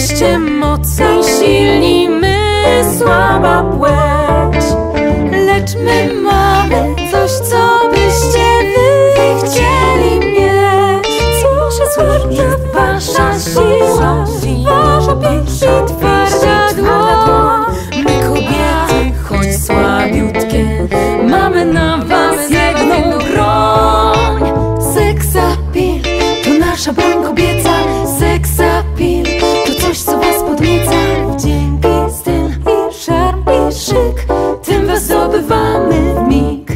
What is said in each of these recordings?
jesteście mocni, silni, my słaba płeć. Lecz my mamy coś, co byście zdobywamy mig.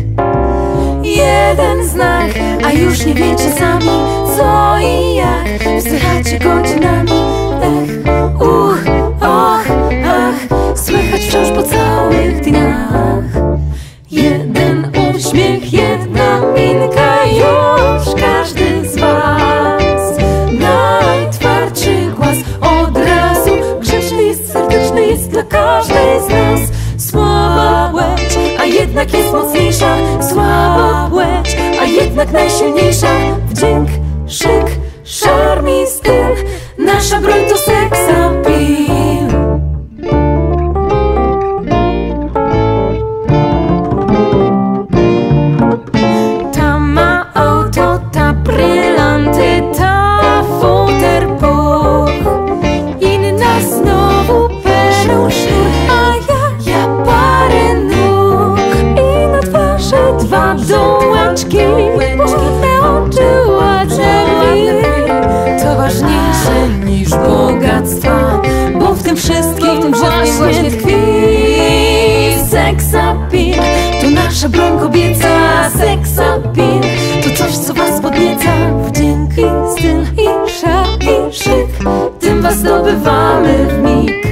Jeden znak, a już nie wiecie sami co i jak. Wzdychacie godzinami, ech, uch, och, ach. Słychać wciąż po całych dniach. Jeden uśmiech, jedna minka, już każdy z was. Najtwardszy głos od razu. Grzeczny jest, serdeczny jest dla każdej z nas a jednak jest mocniejsza. Słaba płeć, a jednak najsilniejsza. Wdzięk, szyk, szarm i styl. Nasza broń to Ta dwa dołeczki. Ładne oczy, ładne To ważniejsze niż bogactwa Bo w tym wszystkim właśnie. tkwi. Seksapil to nasza broń kobieca. Seksapil to coś, co was podnieca. Wdzięki, styl i i szyk Tym was zdobywamy w mig.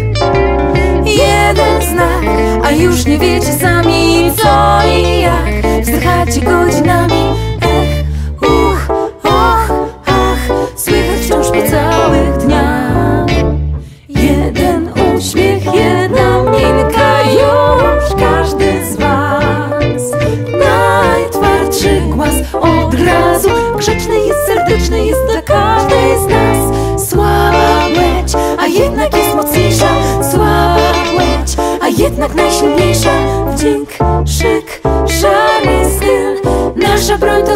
Jeden znak, a już nie wiecie sami co i jak Wzdychacie godzinami, ech, uch, och, ach Słychać wciąż po całych dniach. Jeden uśmiech, jedna minka, już każdy z was. Najtwardszy głos od razu Grzeczny jest, serdeczny jest dla każdej z nas. Słaba płeć, a jednak jest mocniejsza. Słaba płeć, a jednak najsilniejsza Wdzięk, szyk,